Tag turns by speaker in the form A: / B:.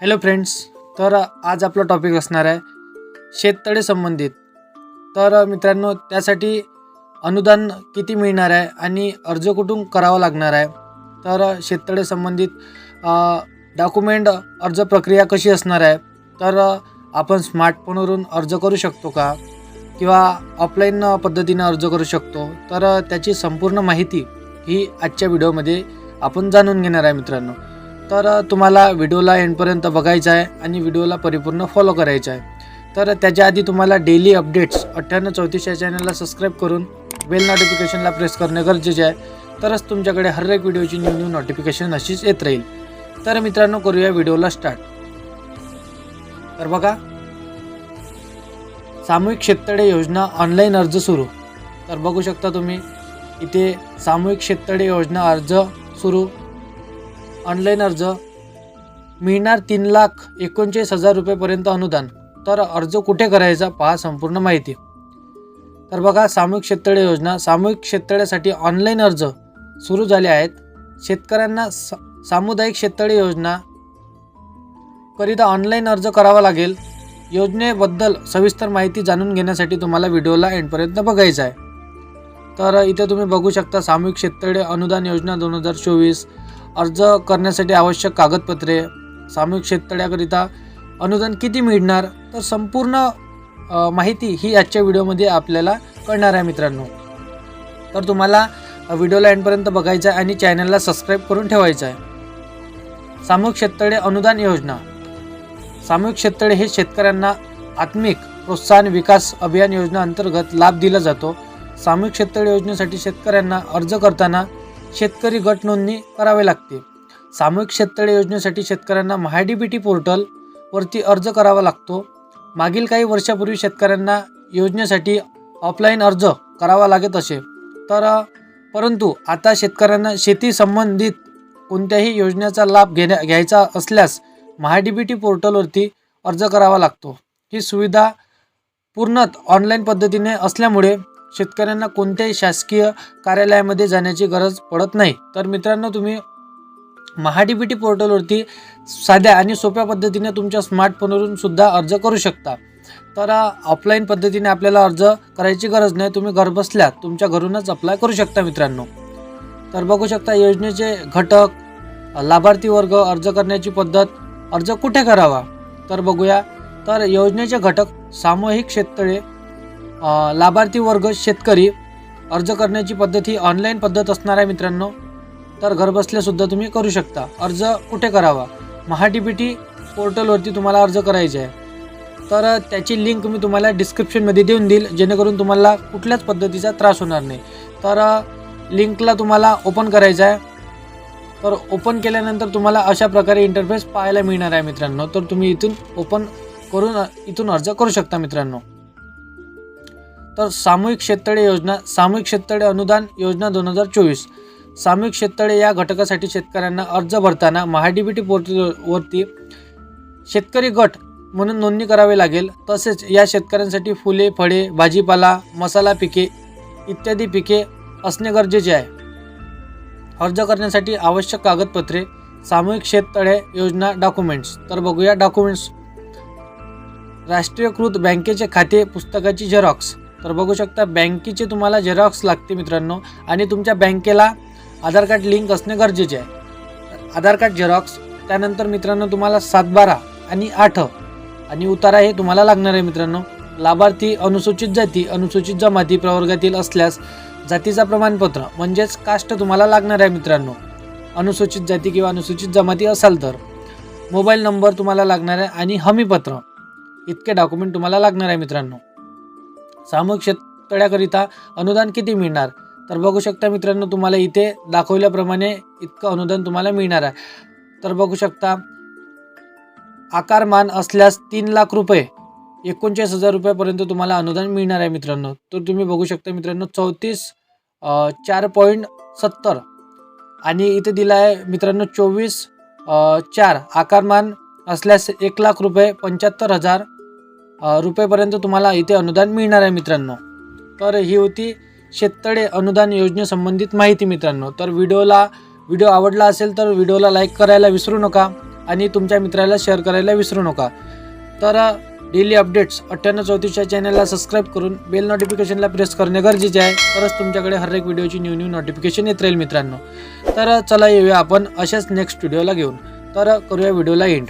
A: Hello friends तर आज आपला टॉपिक असणार आहे शेततळे संबंधित. तर मित्रांनो त्यासाठी अनुदान किती मिळणार आहे आणि अर्ज कुठून करावा लागणार आहे? तर शेततळे संबंधित डॉक्युमेंट अर्ज प्रक्रिया कशी असणार आहे? तर आपण स्मार्टफोनवरून अर्ज करू शकतो का? किंवा ऑफलाईन पद्धतीनं अर्ज करू शकतो? तर त्याची संपूर्ण माहिती ही आजच्या व्हिडिओमध्ये आपण जाणून घेणार आहे मित्रांनो. तर तुम्हाला व्हिडिओला एंडपर्यंत बघायचं आहे आणि व्हिडिओला परिपूर्ण फॉलो करायचं आहे. तर त्याच्या आधी तुम्हाला डेली अपडेट्स अठ्ठ्याण्णव चौतीस या चॅनलला सबस्क्राईब करून बेल नोटिफिकेशनला प्रेस करणे गरजेचे आहे. तरच तुमच्याकडे हर एक व्हिडिओची न्यू न्यू नोटिफिकेशन अशीच येत राहील. तर मित्रांनो करूया व्हिडिओला स्टार्ट तर बघा सामूहिक शेततळे योजना ऑनलाईन अर्ज सुरू. तर बघू शकता तुम्ही इथे सामूहिक शेततळे योजना अर्ज सुरू. ऑनलाईन अर्ज. मिळणार तीन लाख एकोणचाळीस हजार रुपयेपर्यंत अनुदान. तर अर्ज कुठे करायचा पहा संपूर्ण माहिती. तर बघा सामूहिक शेततळे योजना. सामूहिक शेततळ्यासाठी ऑनलाईन अर्ज सुरू झाले आहेत. शेतकऱ्यांना सा सामुदायिक शेततळे योजना करिता ऑनलाईन अर्ज करावा लागेल. योजनेबद्दल सविस्तर माहिती जाणून घेण्यासाठी तुम्हाला व्हिडिओला एंडपर्यंत बघायचं आहे. तर इथे तुम्ही बघू शकता सामूहिक शेततळे अनुदान योजना दोन हजार चोवीस अर्ज करण्यासाठी आवश्यक कागदपत्रे सामूहिक शेततळ्याकरिता अनुदान किती मिळणार तर संपूर्ण माहिती ही आजच्या व्हिडिओमध्ये आपल्याला कळणार आहे मित्रांनो. तर तुम्हाला व्हिडिओला एंडपर्यंत बघायचं आहे आणि चॅनलला सबस्क्राईब करून ठेवायचं आहे. सामूहिक शेततळे अनुदान योजना. सामूहिक शेततळे हे शेतकऱ्यांना आत्मिक प्रोत्साहन विकास अभियान योजना अंतर्गत लाभ दिला जातो. सामूहिक शेततळे योजनेसाठी शेतकऱ्यांना अर्ज करताना शेतकरी गट नोंदणी करावी लागते. सामूहिक शेततळे योजनेसाठी शेतकऱ्यांना महाडीबीटी पोर्टल वरती अर्ज करावा लागतो. मागील काही वर्षापूर्वी शेतकऱ्यांना योजनेसाठी ऑफलाईन अर्ज करावा लागत असे. तर परंतु आता शेतकऱ्यांना शेती संबंधित कोणत्याही योजनेचा लाभ घेण्या घ्यायचा असल्यास महाडीबीटी पोर्टलवरती अर्ज करावा लागतो. ही सुविधा पूर्णत ऑनलाईन पद्धतीने असल्यामुळे शेतकऱ्यांना कोणत्याही शासकीय कार्यालयामध्ये जाण्याची गरज पडत नाही. तर मित्रांनो तुम्ही महाडीबीटी पोर्टलवरती साध्या आणि सोप्या पद्धतीने तुमच्या स्मार्टफोनवरून सुद्धा अर्ज करू शकता. तर ऑफलाईन पद्धतीने आपल्याला अर्ज करायची गरज नाही. तुम्ही घरबसल्या तुमच्या घरूनच अप्लाय करू शकता मित्रांनो. तर बघू शकता योजनेचे घटक लाभार्थी वर्ग अर्ज करण्याची पद्धत अर्ज कुठे करावा? तर बघूया. तर योजनेचे घटक सामूहिक शेततळे लाभार्थी वर्ग शेतकरी अर्ज करण्याची पद्धत ही ऑनलाईन पद्धत असणार आहे मित्रांनो तर घरबसल्यासुद्धा तुम्ही करू शकता. अर्ज कुठे करावा? महाडीबीटी पोर्टलवरती तुम्हाला अर्ज करायचे आहे. तर त्याची लिंक मी तुम्हाला डिस्क्रिप्शनमध्ये देऊन देईल जेणेकरून तुम्हाला कुठल्याच पद्धतीचा त्रास होणार नाही. तर लिंकला तुम्हाला ओपन करायचं आहे. तर ओपन केल्यानंतर तुम्हाला अशा प्रकारे इंटरफेस पाहायला मिळणार आहे मित्रांनो. तर तुम्ही इथून ओपन करून इथून अर्ज करू शकता मित्रांनो. तर सामूहिक शेततळे योजना सामूहिक शेततळे अनुदान योजना दोन हजार चोवीस. सामूहिक शेततळे या घटकासाठी शेतकऱ्यांना अर्ज भरताना महाडीबीटी पोर्टलवरती शेतकरी गट म्हणून नोंदणी करावी लागेल. तसेच या शेतकऱ्यांसाठी फुले फळे भाजीपाला मसाला पिके इत्यादी पिके असणे गरजेचे आहे. अर्ज करण्यासाठी आवश्यक कागदपत्रे सामूहिक शेततळे योजना डॉक्युमेंट्स. तर बघूया डॉक्युमेंट्स. राष्ट्रीयकृत बँकेचे खाते पुस्तकाची झेरॉक्स. तर बघू शकता बँकेचे तुम्हाला झेरॉक्स लागते मित्रांनो. आणि तुमच्या बँकेला आधार कार्ड लिंक असणे गरजेचे आहे. आधार कार्ड झेरॉक्स त्यानंतर मित्रांनो तुम्हाला सातबारा आणि आठ आणि उतारा हे तुम्हाला लागणार आहे मित्रांनो. लाभार्थी अनुसूचित जाती अनुसूचित जमाती प्रवर्गातील असल्यास जातीचा प्रमाणपत्र म्हणजेच कास्ट तुम्हाला लागणार आहे मित्रांनो. अनुसूचित जाती किंवा अनुसूचित जमाती असाल तर मोबाईल नंबर तुम्हाला लागणार आहे आणि हमीपत्र. इतके डॉक्युमेंट तुम्हाला लागणार आहे मित्रांनो. सामूहिक शेततळ्याकरिता अनुदान किती मिळणार? तर बघू शकता मित्रांनो तुम्हाला इथे दाखवल्याप्रमाणे इतकं अनुदान तुम्हाला मिळणार आहे. तर बघू शकता आकारमान असल्यास तीन लाख रुपये एकोणचाळीस हजार रुपयापर्यंत तुम्हाला अनुदान मिळणार आहे मित्रांनो. तर तुम्ही बघू शकता मित्रांनो चौतीस चार पॉईंट सत्तर. आणि इथे दिला आहे मित्रांनो चोवीस चार. आकारमान असल्यास एक लाख रुपये पंच्याहत्तर हजार रुपयेपर्यंत तुम्हाला इथे अनुदान मिळणार आहे मित्रांनो. तर ही होती शेततळे अनुदान योजनेसंबंधित माहिती मित्रांनो. तर व्हिडिओला व्हिडिओ आवडला असेल तर व्हिडिओला लाईक करायला विसरू नका आणि तुमच्या मित्राला शेअर करायला विसरू नका. तर डेली अपडेट्स अठ्ठ्याण्णव चौतीसच्या चॅनलला सबस्क्राईब करून बेल नोटिफिकेशनला प्रेस करणे गरजेचे आहे. तरच तुमच्याकडे हर एक व्हिडिओची न्यू न्यू नोटिफिकेशन येत राहील मित्रांनो. तर चला येऊया आपण अशाच नेक्स्ट व्हिडिओला घेऊन. तर करूया व्हिडिओला एंड